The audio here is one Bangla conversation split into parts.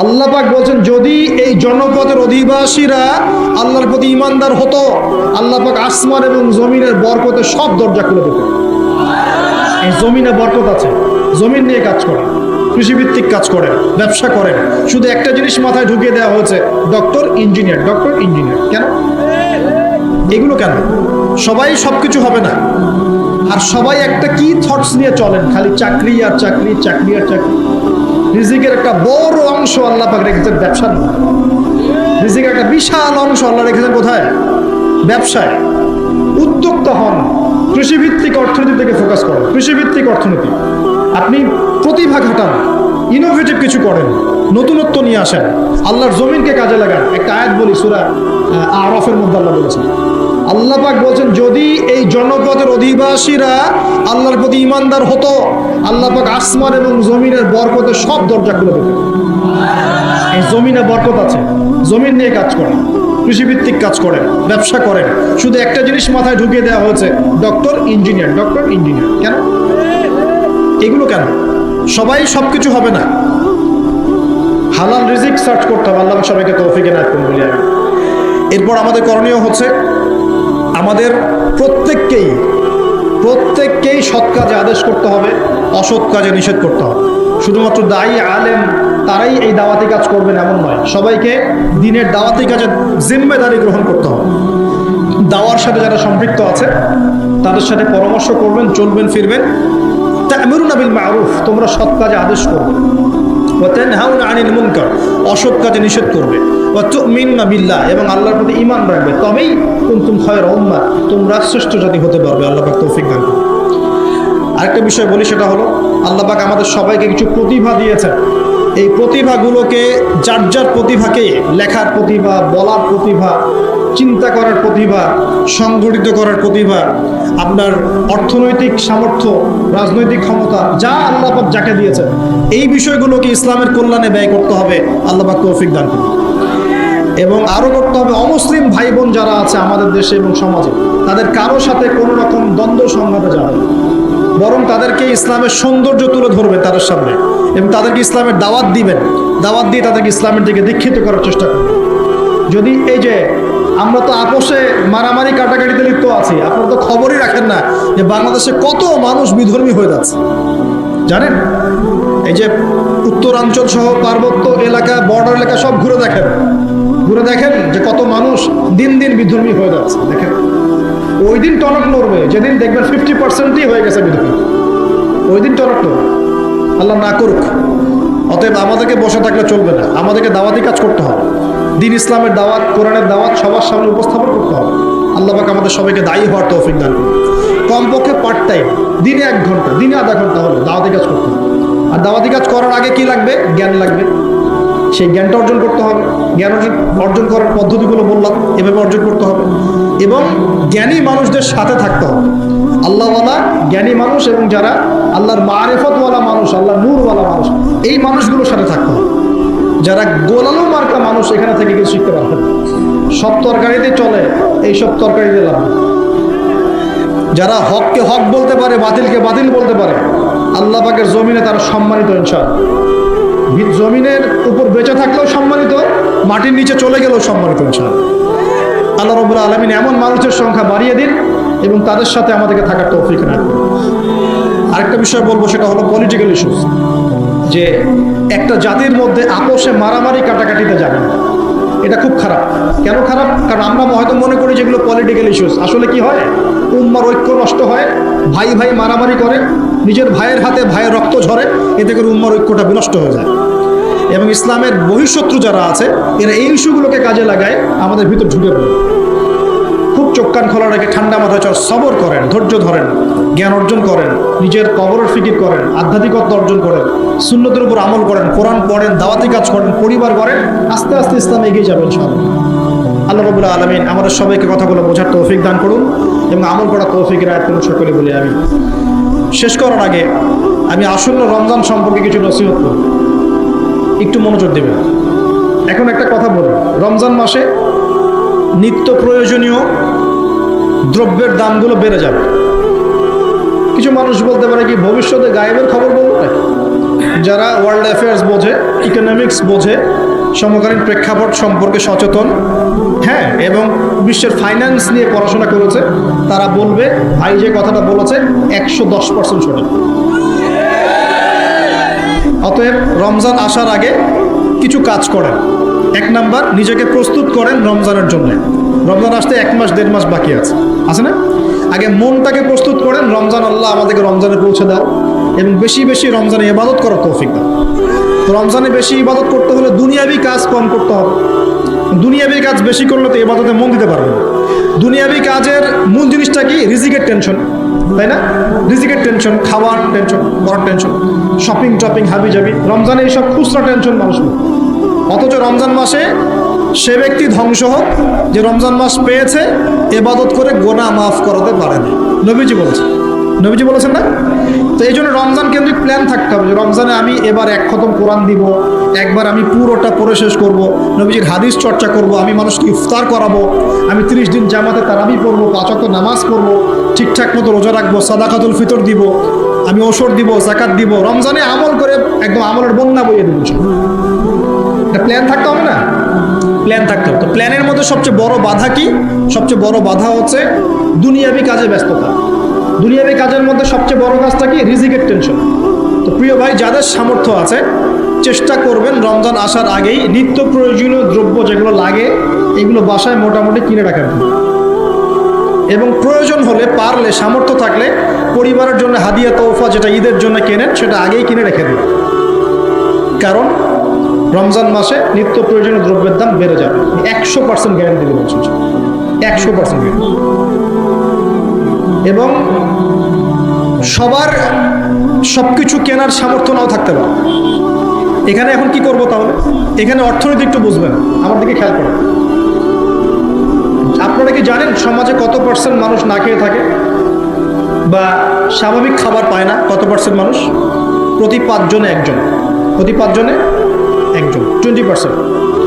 আল্লাহ পাক বলছেন, যদি এই জনপদের অধিবাসীরা আল্লাহর প্রতি ইমানদার হতো, আল্লাহ পাক আসমান এবং জমিনের বরকতে সব দরজা খুলে দিত। এই জমিনে বরকত আছে। জমিন নিয়ে কাজ করে, কৃষিভিত্তিক কাজ করে, ব্যবসা করেন শুধু একটা জিনিস মাথায় ঢুকিয়ে দেওয়া হয়েছে, ডক্টর, ইঞ্জিনিয়ার ডক্টর, ইঞ্জিনিয়ার। কেন? এগুলো কেন? সবাই সবকিছু হবে না। আর সবাই একটা কি থটস নিয়ে চলেন? খালি চাকরি আর চাকরি চাকরি আর চাকরি। রিজিকের একটা বড় অংশ আল্লাহ পাক রেখেছেন ব্যবসার। রিজিকের একটা বিশাল অংশ আল্লাহ রেখেছেন কোথায়? ব্যবসায়। উদ্যোক্তা হন। কৃষিভিত্তিক অর্থনীতি থেকে ফোকাস করেন। কৃষিভিত্তিক অর্থনীতি। আপনি প্রতিভা ঘাটান ইনোভেটিভ কিছু করেন। নতুনত্ব নিয়ে আসেন। আল্লাহর জমিনকে কাজে লাগান। একটা আয়াত বলি, সুরা আরফের মধ্যে আল্লাহ বলেছেন। আল্লাহ পাক বলছেন, যদি এই জনপদের অধিবাসীরা আল্লাহর প্রতি ইমানদার হতো, আল্লাহ পাক আসমান এবং জমিনের বরকতে সব দরজা খুলে দিত এই জমিনে বরকত আছে, জমিন নিয়ে কাজ করেন, কৃষিভিত্তিক কাজ করেন, ব্যবসা করেন। শুধু একটা জিনিস মাথায় ঢুকিয়ে দেওয়া হয়েছে, ডক্টর, ইঞ্জিনিয়ার ডক্টর, ইঞ্জিনিয়ার। কেন? এগুলো কেন? সবাই সব কিছু হবে না। হালাল রিজিক সার্চ করতে হবে, আল্লাহ সবাইকে তৌফিকে না করুন বলি আমি এরপর আমাদের করণীয় হচ্ছে আমাদের প্রত্যেককেই প্রত্যেককেই সৎ কাজে আদেশ করতে হবে, অসৎ কাজে নিষেধ করতে হবে। শুধুমাত্র দায়ী আলেম তারাই এই দাওয়াতি কাজ করবেন এমন নয়। সবাইকে দিনের দাওয়াতি কাজে জিম্মেদারি গ্রহণ করতে হবে। দাওয়ার সাথে যারা সম্পৃক্ত আছে, তাদের সাথে পরামর্শ করবেন, চলবেন, ফিরবেন। তা'মুরুনা বিল মারুফ, তোমরা সৎ কাজে আদেশ করবে। ওয়াতানহাউনা আনিল মুনকার, অসৎ কাজে নিষেধ করবে। ওয়া বিল্লাহ, এবং আল্লাহর প্রতি ঈমান রাখবে। তবেই কুনতুম খায়রা উম্মাহ তোমরা শ্রেষ্ঠ জাতি হতে পারবে। আল্লাহ পাক তৌফিক দান করুন। আরেকটা বিষয় বলি, সেটা হলো, আল্লাহ পাক আমাদের সবাইকে কিছু প্রতিভা দিয়েছেন। এই প্রতিভাগুলোকে যার যার প্রতিভাকে, লেখার প্রতিভা, বলার প্রতিভা চিন্তা করার প্রতিভা, সংগঠিত করার প্রতিভা, আপনার অর্থনৈতিক সামর্থ্য, রাজনৈতিক ক্ষমতা, যা আল্লাহ পাক যাকে দিয়েছেন, এই বিষয়গুলোকে ইসলামের কল্যাণে ব্যয় করতে হবে, আল্লাহ পাক তৌফিক দান করুন। এবং আরও করতে হবে, অমুসলিম ভাই বোন যারা আছে আমাদের দেশে এবং সমাজে, তাদের কারও সাথে কোনো রকম দ্বন্দ্ব সংঘাতে যাবে। বরং তাদেরকে ইসলামের সৌন্দর্য তুলে ধরবে তাদের সামনে এবং তাদেরকে ইসলামের দাওয়াত দিবেন। দাওয়াত দিয়ে তাদেরকে ইসলামের দিকে দীক্ষিত করার চেষ্টা করবেন। যদি এই যে আমরা তো আপোষে মারামারি কাটাকাটিতে লিপ্ত আছি। আপনারা তো খবরই রাখেন না যে বাংলাদেশে কত মানুষ বিধর্মী হয়ে যাচ্ছে। জানেন? এই যে উত্তরাঞ্চল সহ পার্বত্য এলাকা বর্ডার এলাকা সব ঘুরে দেখেন। ঘুরে দেখেন যে কত মানুষ দিন দিন বিধর্মী হয়ে যাচ্ছে। দেখেন? ওই দিন টনক নড়বে, যেদিন দেখবেন ফিফটি পার্সেন্টই হয়ে গেছে বিধর্মী। ওই দিন টনক নড়বে। আল্লাহ না করুক। অতএব আমাদেরকে বসে থাকলে চলবে না। আমাদেরকে দাওয়াতি কাজ করতে হবে। দিন ইসলামের দাওয়াত, কোরআনের দাওয়াত সবার সামনে উপস্থাপন করতে হবে। আল্লাহ পাক আমাদের সবাইকে দায়ী হওয়ার তৌফিক দান করুন। কমপক্ষে পার্ট টাইম দিনে এক ঘণ্টা, দিনে আধা ঘণ্টা হলে দাওয়াতি কাজ করতে হবে। আর দাওয়াতি কাজ করার আগে কি লাগবে? জ্ঞান লাগবে। সেই জ্ঞানটা অর্জন করতে হবে। জ্ঞান অর্জন অর্জন করার পদ্ধতিগুলো বললাম, এভাবে অর্জন করতে হবে। এবং জ্ঞানী মানুষদের সাথে থাকতে হবে। আল্লাহওয়ালা জ্ঞানী মানুষ এবং যারা আল্লাহর মারেফতওয়ালা মানুষ আল্লাহ নূরওয়ালা মানুষ, এই মানুষগুলোর সাথে থাকতে হবে। যারা গোলালো মার্কা মানুষ এখানে থেকে কিছু শিখতে পারবে সব তরকারিতে চলে এই সব তরকারিতে লাভ যারা হককে হক বলতে পারে, বাতিলকে বাতিল বলতে পারে, আল্লাহ পাকের জমিনে তারা সম্মানিত ইনশাল জমিনের উপর বেঁচে থাকলেও সম্মানিত, মাটির নিচে চলে গেলেও সম্মানিত ইনশাল আল্লাহ রবুল্লা আলমিন এমন মানুষের সংখ্যা বাড়িয়ে দিন এবং তাদের সাথে আমাদেরকে থাকার তৌফিক না আরেকটা বিষয় বলব, সেটা হলো পলিটিক্যাল ইস্যুস যে একটা জাতির মধ্যে আপোষে মারামারি কাটাকাটিতে যাবে এটা খুব খারাপ। কেন খারাপ? কারণ আমরা হয়তো মনে করি যেগুলো পলিটিক্যাল ইস্যুস আসলে কি হয়? উম্মার ঐক্য নষ্ট হয়, ভাই ভাই মারামারি করে, নিজের ভাইয়ের হাতে ভাইয়ের রক্ত ঝরে, এতে করে উম্মার ঐক্যটা বিনষ্ট হয়ে যায়। এবং ইসলামের বহিঃশত্রু যারা আছে, এরা এই ইস্যুগুলোকে কাজে লাগায়, আমাদের ভিতর ঢুকে পড়ে। খুব চোখ কান খোলা রেখে ঠান্ডা মাথায় চল সবর করেন, ধৈর্য ধরেন। জ্ঞান অর্জন করেন, নিজের কবরের ফিকির করেন, আধ্যাত্মিকত্ব অর্জন করেন শূন্যতের উপর আমল করেন, কোরআন পড়েন, দাওয়াতি কাজ করেন, পরিবার করেন আস্তে আস্তে ইসলাম এগিয়ে যাবেন সব আল্লাহ রবুল্লাহ আলমিন আমাদের সবাইকে কথাগুলো বোঝার তৌফিক দান করুন এবং আমল করা তৌফিকের রায় করুন সকলে বলে আমি শেষ করার আগে আমি আসন্ন রমজান সম্পর্কে কিছু নসিহত করব। একটু মনোযোগ দেবেন। এখন একটা কথা বলুন রমজান মাসে নিত্য প্রয়োজনীয় দ্রব্যের দামগুলো বেড়ে যাবে। মানুষ বলতে পারে কি ভবিষ্যতে গায়েবের খবর বলব? যারা ওয়ার্ল্ড অ্যাফেয়ার্স বোঝে ইকোনমিক্স বোঝে, সমকালীন প্রেক্ষাপট সম্পর্কে সচেতন হ্যাঁ এবং বিশ্বের ফাইন্যান্স নিয়ে পড়াশোনা করেছে, তারা বলবে, ভাই যে কথাটা বলেছে, একশো দশ পার্সেন্ট সঠিক। অতএব রমজান আসার আগে কিছু কাজ করেন। এক নাম্বার, নিজেকে প্রস্তুত করেন রমজানের জন্য। রমজান আসতে এক মাস, দেড় মাস বাকি আছে। আছে না? আগে মনটাকে প্রস্তুত করেন, রমজান আল্লাহ আমাদেরকে রমজানে পৌঁছে দাও এবং বেশি বেশি রমজানে ইবাদত করার তৌফিক দাও তো রমজানে বেশি ইবাদত করতে হলে দুনিয়াবি কাজ কম করতে হবে। দুনিয়াবি কাজ বেশি করলে তো ইবাদতে মন দিতে পারবে না। দুনিয়াবি কাজের মূল জিনিসটা কি? রিজিকের টেনশন। তাই না? রিজিকের টেনশন, খাওয়ার টেনশন বড় টেনশন শপিং টপিং হাবি জাবি রমজানে এইসব খুচরা টেনশন মানুষ অথচ রমজান মাসে সে ব্যক্তি ধ্বংস হোক, যে রমজান মাস পেয়েছে, এবাদত করে গোনা মাফ করাতে পারে না। নবীজি বলেছে নবীজি বলেছেন না? তো এই জন্য রমজান কেন্দ্রিক প্ল্যান থাকতে হবে যে রমজানে আমি এবার এক খতম কোরআন দিব, একবার আমি পুরোটা পড়ে শেষ করব, নবীজির হাদিস চর্চা করব, আমি মানুষকে ইফতার করাবো, আমি তিরিশ দিন জামাতে তারাবি পড়ব পাঁচক নামাজ পড়ব, ঠিকঠাক মতো রোজা রাখব, সাদাকাতুল ফিতর দিব, আমি ওষুধ দিব জাকাত দিব, রমজানে আমল করে একদম আমলের বন্যা বইয়ে দেবো প্ল্যান থাকতে হবে না? প্ল্যান থাকতে হবে। তো প্ল্যানের মধ্যে সবচেয়ে বড় বাধা কি? সবচেয়ে বড় বাধা হচ্ছে দুনিয়াবি কাজে ব্যস্ততা। দুনিয়াবি কাজের মধ্যে সবচেয়ে বড় কাজটা কি? রিজিকের টেনশন তো প্রিয় ভাই, যাদের সামর্থ্য আছে, চেষ্টা করবেন রমজান আসার আগেই নিত্য প্রয়োজনীয় দ্রব্য যেগুলো লাগে, এগুলো বাসায় মোটামুটি কিনে রাখার এবং প্রয়োজন হলে পারলে, সামর্থ্য থাকলে পরিবারের জন্য হাদিয়া তৌফা যেটা ঈদের জন্য কেনেন, সেটা আগেই কিনে রেখে দিন। কারণ রমজান মাসে নিত্য প্রয়োজনীয় দ্রব্যের দাম বেড়ে যাবে। একশো পার্সেন্ট গ্যারান্টি বলছি একশো পার্সেন্ট এবং সবার সব কিছু কেনার সামর্থ্য নাও থাকতে পারে। এখানে এখন কি করব তাহলে? এখানে অর্থনীতি একটু বুঝবেন। আমার দিকে খেয়াল করেন। আপনারা কি জানেন সমাজে কত পার্সেন্ট মানুষ না খেয়ে থাকে? বা স্বাভাবিক খাবার পায় না কত পার্সেন্ট মানুষ? প্রতি পাঁচজনে একজন। প্রতি পাঁচজনে একজন টোয়েন্টি পার্সেন্ট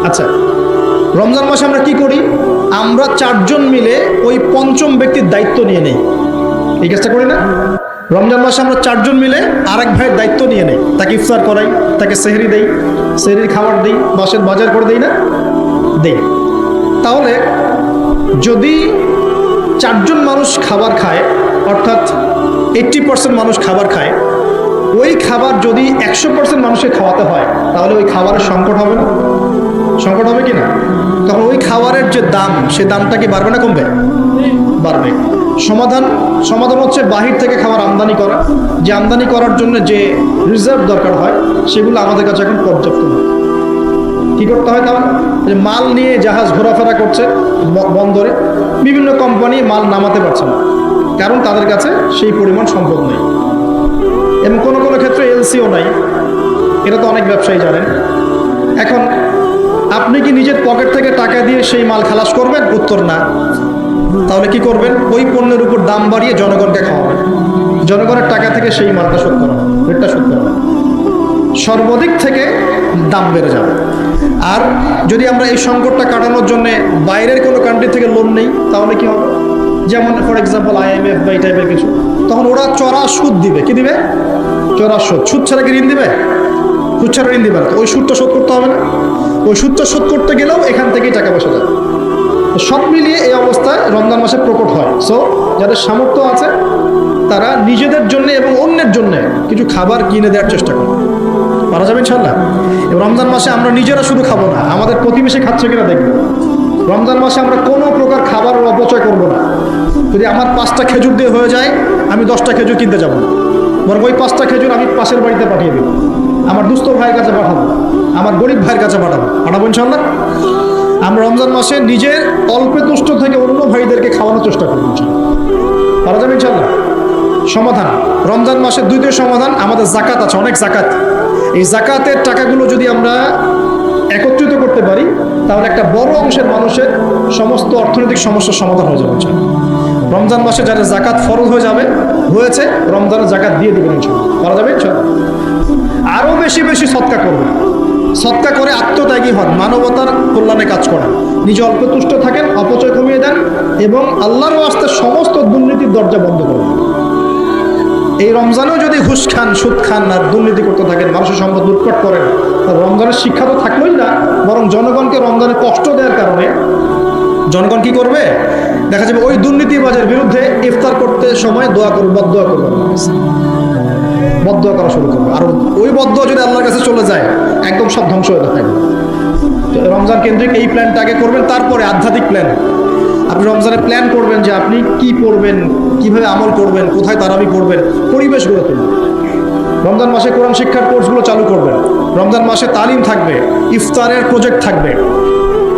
আচ্ছা রমজান মাসে আমরা কি করি? আমরা চারজন মিলে ওই পঞ্চম ব্যক্তির দায়িত্ব নিয়ে নেই। এই কাজটা করি না? রমজান মাসে আমরা চারজন মিলে আরেক ভাইয়ের দায়িত্ব নিয়ে নেই। তাকে ইফতার করাই, তাকে সেহরি দেই, সেহরির খাবার দিই, বাসের বাজার করে দেই না? দেই। তাহলে যদি চারজন মানুষ খাবার খায়, অর্থাৎ এইট্টি পার্সেন্ট মানুষ খাবার খায়, ওই খাবার যদি একশো পার্সেন্ট মানুষকে খাওয়াতে হয়, তাহলে ওই খাবারের সংকট হবে না। সংকট হবে কি না তখন ওই খাবারের যে দাম, সে দামটা কি বাড়বে না কমবে? বাড়বে। সমাধান সমাধান হচ্ছে বাহির থেকে খাবার আমদানি করা। যে আমদানি করার জন্য যে রিজার্ভ দরকার হয়, সেগুলো আমাদের কাছে এখন পর্যাপ্ত নয় কি করতে হয় তাহলে? যে মাল নিয়ে জাহাজ ঘোরাফেরা করছে বন্দরে। বিভিন্ন কোম্পানি মাল নামাতে পারছে না। কারণ তাদের কাছে সেই পরিমাণ সম্পদ নেই। এবং কোনো কোনো ক্ষেত্রে এলসিও নাই। এটা তো অনেক ব্যবসায়ী জানেন। এখন আপনি কি নিজের পকেট থেকে টাকা দিয়ে সেই মাল খালাস করবেন? উত্তর না। তাহলে কি করবেন? ওই পণ্যের উপর দাম বাড়িয়ে জনগণকে খাওয়াবেন। জনগণের টাকা থেকে সেই মালটা শোধ করা রেটটা শোধ করা সর্বাধিক থেকে দাম বেড়ে যাবে। আর যদি আমরা এই সংকটটা কাটানোর জন্য বাইরের কোনো কান্ট্রি থেকে লোন নেই, তাহলে কি হবে? যেমন ফর এক্সাম্পল আইএমএফ বা এই টাইপের কিছু। তখন ওরা চড়া সুদ দিবে। কি দিবে? চড়া সুদ। সুদ ছাড়া কি ঋণ দিবে? সুদ ছাড়া ঋণ দিবে না ওই সুদটা শোধ করতে হবে না। ওই সুদটা শোধ করতে গেলেও এখান থেকেই টাকা পয়সা যায়। সব মিলিয়ে এই অবস্থায় রমজান মাসে প্রকট হয়। সো যাদের সামর্থ্য আছে, তারা নিজেদের জন্য এবং অন্যের জন্য কিছু খাবার কিনে দেওয়ার চেষ্টা করে। পারা যাবে ইনশাল্লাহ রমজান মাসে আমরা নিজেরা শুধু খাব না। আমাদের প্রতিবেশী খাচ্ছে কিনা দেখব? রমজান মাসে আমরা কোনো প্রকার খাবারের অপচয় করব না। যদি আমার পাঁচটা খেজুর দিয়ে হয়ে যায়, আমি দশটা খেজুর কিনতে যাব। না বরং ওই পাঁচটা খেজুর আমি পাশের বাড়িতে পাঠিয়ে দেবো। আমার দুস্থ ভাইয়ের কাছে পাঠাবো, আমার গরিব ভাইয়ের কাছে পাঠাবো। পাঠাবো ইনশাল্লাহ আমরা রমজান মাসে নিজের অল্পে তুষ্ট থেকে অন্য ভাইদেরকে খাওয়ানোর চেষ্টা করব পারা যাবে ইনশাল্লাহ সমাধান। রমজান মাসের দ্বিতীয় সমাধান, আমাদের জাকাত আছে, অনেক জাকাত এই জাকাতের টাকাগুলো যদি আমরা একত্রিত করতে পারি, তাহলে একটা বড় অংশের মানুষের সমস্ত অর্থনৈতিক সমস্যার সমাধান হয়ে যাবে। রমজান মাসে যারা জাকাত ফরজ হয়ে যাবে, হয়েছে, রমজানের জাকাত দিয়ে দেবেন ইনশাল্লাহ পারা যাবে? ইনশাল্লাহ আরও বেশি বেশি সৎকা করবেন। সৎকা করে আত্মত্যাগী হন, মানবতার কল্যাণে কাজ করেন। নিজে অল্প তুষ্ট থাকেন, অপচয় কমিয়ে দেন এবং আল্লাহর আস্তে সমস্ত দুর্নীতির দরজা বন্ধ করবেন এই রমজানেও যদি ঘুষ খান, সুদ খান আর দুর্নীতি করতে থাকেন, মানুষের সম্পদ লুটপাট করেন রমজানের শিক্ষা তো থাকলোই না, বরং জনগণকে রমজানে কষ্ট দেওয়ার কারণে জনগণ কি করবে? দেখা যাবে ওই দুর্নীতিবাজের বিরুদ্ধে ইফতার করতে সময় দোয়া করবে বদোয়া করবে। বদোয়া করা শুরু করবে আর ওই বদোয়া যদি আল্লাহর কাছে চলে যায়, একদম সব ধ্বংস হয়ে থাকবে রমজান কেন্দ্রিক এই প্ল্যানটা আগে করবেন, তারপরে আধ্যাত্মিক প্ল্যান আপনি রমজানে প্ল্যান করবেন যে আপনি কি পড়বেন, কীভাবে আমল করবেন, কোথায় তারাবি পড়বেন, পরিবেশ গড়ে তুলবেন রমজান মাসে কোরআন শিক্ষার কোর্সগুলো চালু করবেন। রমজান মাসে তালিম থাকবে, ইফতারের প্রজেক্ট থাকবে।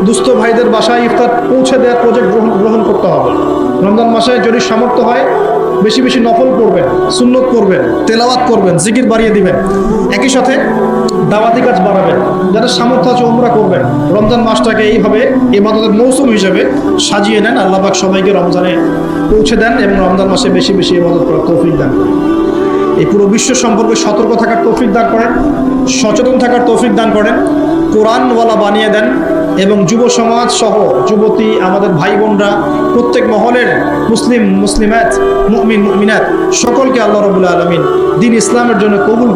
দুস্থ ভাইদের বাসায় ইফতার পৌঁছে দেওয়ার প্রজেক্ট গ্রহণ গ্রহণ করতে হবে। রমজান মাসে যদি সামর্থ্য হয়, বেশি বেশি নফল করবেন সুন্নত করবেন তেলাওয়াত করবেন, জিকির বাড়িয়ে দিবেন। একই সাথে দাওয়াতি কাজ বাড়াবেন, যাদের সামর্থ্য আছে উমরা করবেন। রমজান মাসটাকে এইভাবে ইবাদতের মৌসুম হিসেবে সাজিয়ে নেন। আল্লাহবাক সবাইকে রমজানে পৌঁছে দেন এবং রমজান মাসে বেশি বেশি ইবাদত করার তৌফিক দেন এই পুরো বিশ্ব সম্পর্কে সতর্ক থাকার তৌফিক দান করেন, সচেতন থাকার তৌফিক দান করেন, কোরআনওয়ালা বানিয়ে দেন এবং যুব সমাজ সহ যুবতী, আমাদের ভাই বোনরা, প্রত্যেক মহলের মুসলিম, মুসলিমাত, মুমিন, মুমিনাত, সকলকে আল্লাহ রবুল্লা আলমিন দিন ইসলামের জন্য কবুল।